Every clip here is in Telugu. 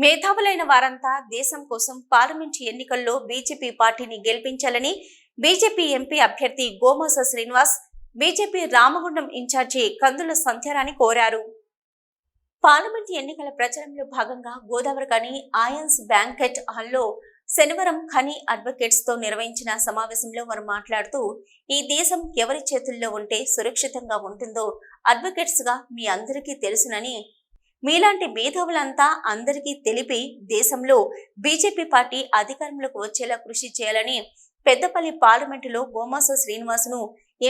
మేధావులైన వారంతా దేశం కోసం పార్లమెంటు ఎన్నికల్లో బీజేపీ పార్టీని గెలిపించాలని బీజేపీ ఎంపీ అభ్యర్థి గోమాస శ్రీనివాస్ బీజేపీ రామగుండం ఇన్ఛార్జి కందుల సంధ్యారాణి కోరారు. పార్లమెంటు ఎన్నికల ప్రచారంలో భాగంగా గోదావరి కని ఆయన్స్ బ్యాంకెట్ హాల్లో శనివారం ఖని అడ్వకేట్స్తో నిర్వహించిన సమావేశంలో వారు మాట్లాడుతూ ఈ దేశం ఎవరి చేతుల్లో ఉంటే సురక్షితంగా ఉంటుందో అడ్వకేట్స్గా మీ అందరికీ తెలుసునని మీలాంటి మేధావులంతా అందరికీ తెలిపి దేశంలో బీజేపీ పార్టీ అధికారంలోకి వచ్చేలా కృషి చేయాలని పెద్దపల్లి పార్లమెంటులో గోమాస శ్రీనివాసును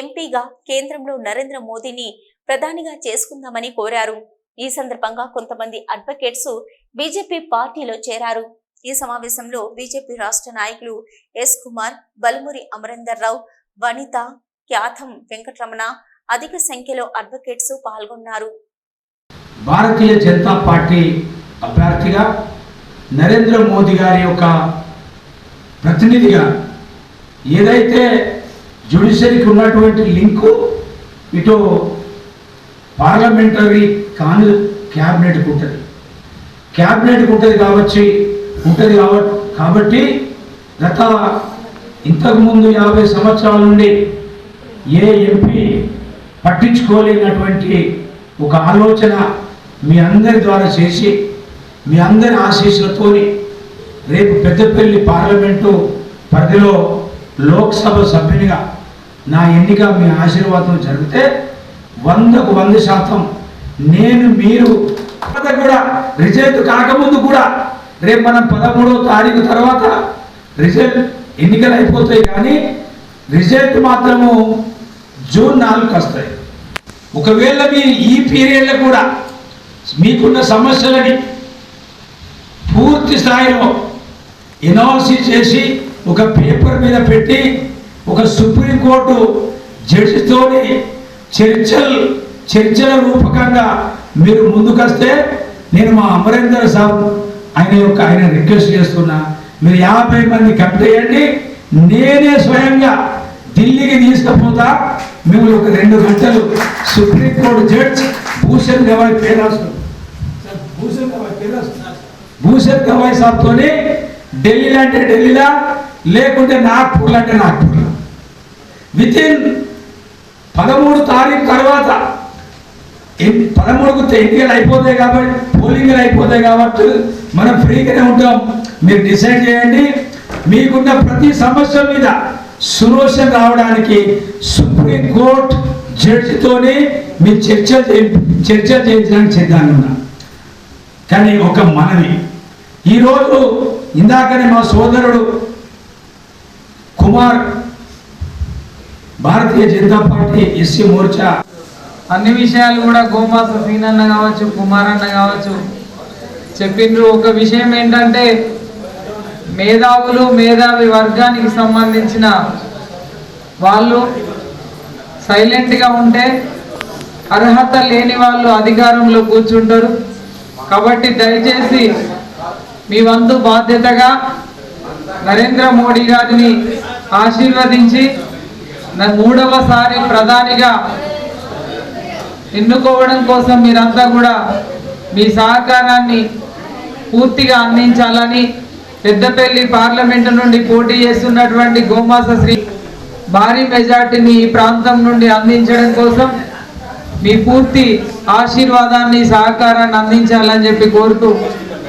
ఎంపీగా కేంద్రంలో నరేంద్ర మోదీని ప్రధానిగా చేసుకుందామని కోరారు. ఈ సందర్భంగా కొంతమంది అడ్వకేట్స్ బీజేపీ పార్టీలో చేరారు. ఈ సమావేశంలో బీజేపీ రాష్ట్ర నాయకులు ఎస్ కుమార్ బలమురి అమరేందర్ రావు వనిత ఖ్యాతం వెంకటరమణ అధిక సంఖ్యలో అడ్వకేట్స్ పాల్గొన్నారు. భారతీయ జనతా పార్టీ అభ్యర్థిగా నరేంద్ర మోదీ గారి యొక్క ప్రతినిధిగా ఏదైతే జ్యుడిషియరీకి ఉన్నటువంటి లింకు ఇటు పార్లమెంటరీ కాని క్యాబినెట్కి ఉంటుంది. క్యాబినెట్కి ఉంటుంది కావచ్చు ఉంటుంది కాబట్టి కాబట్టి గత ఇంతకుముందు యాభై సంవత్సరాల నుండి ఏ ఎంపీ పట్టించుకోలేనటువంటి ఒక ఆలోచన మీ అందరి ద్వారా చేసి మీ అందరి ఆశీస్సులతోని రేపు పెద్దపల్లి పార్లమెంటు పరిధిలో లోక్సభ సభ్యునిగా నా ఎన్నిక మీ ఆశీర్వాదం జరిగితే వందకు వంద శాతం నేను మీరు కూడా రిజల్ట్ కాకముందు కూడా రేపు మనం పదమూడవ తారీఖు తర్వాత రిజల్ట్ ఎన్నికలు అయిపోతాయి కానీ రిజల్ట్ మాత్రము జూన్ నాలుగుకి వస్తాయి. ఒకవేళ మీరు ఈ పీరియడ్లో కూడా మీకున్న సమస్యలని పూర్తి స్థాయిలో ఎనాలిసిస్ చేసి ఒక పేపర్ మీద పెట్టి ఒక సుప్రీంకోర్టు జడ్జితోని చర్చలు చర్చల రూపకంగా మీరు ముందుకొస్తే నేను మా అమరేందర్ సాబ్ ఆయన యొక్క ఆయన రిక్వెస్ట్ చేస్తున్నా. మీరు యాభై మంది కట్టేయండి నేనే స్వయంగా ఢిల్లీకి తీసుకుపోతా. మిమ్మల్ని ఒక రెండు గంటలు supreme court judge Bhushan Gavai పేరాసు Bhushan Gavai Bhushan Gavai సాబ్తోని ఢిల్లీలో అంటే ఢిల్లీలో లేకుంటే నాగ్పూర్లో అంటే నాగ్పూర్లో. విత్ ఇన్ పదమూడు తారీఖు తర్వాత పదమూడుకు ఎన్నికలు అయిపోతాయి కాబట్టి పోలింగ్లు అయిపోతాయి కాబట్టి మనం ఫ్రీగానే ఉంటాం. మీరు డిసైడ్ చేయండి. మీకున్న ప్రతి సమస్య మీద సొల్యూషన్ రావడానికి సుప్రీం కోర్ట్ జడ్జితోనే మీరు చర్చలు చేయ- చర్చలు చేయించడానికి సిద్ధంగా ఉన్నా. కానీ ఒక మనవి. ఈరోజు ఇందాకనే మా సోదరుడు కుమార్ భారతీయ జనతా పార్టీ ఎస్సీ మోర్చా అన్ని విషయాలు కూడా గోమాస సీనన్న కావచ్చు కుమార్ అన్న కావచ్చు. చెప్పిండ్రు ఒక విషయం ఏంటంటే మేధావులు మేధావి వర్గానికి సంబంధించిన వాళ్ళు సైలెంట్గా ఉంటే అర్హత లేని వాళ్ళు అధికారంలో కూర్చుంటారు. కాబట్టి దయచేసి మీ వంతు బాధ్యతగా నరేంద్ర మోడీ గారిని ఆశీర్వదించి మూడవసారి ప్రధానిగా ఎన్నుకోవడం కోసం మీరంతా కూడా మీ సహకారాన్ని పూర్తిగా అందించాలని పెద్దపల్లి పార్లమెంటు నుండి పోటీ చేస్తున్నటువంటి గోమాస శ్రీ భారీ మెజార్టీని ఈ ప్రాంతం నుండి అందించడం కోసం మీ పూర్తి ఆశీర్వాదాన్ని సహకారాన్ని అందించాలని చెప్పి కోరుతూ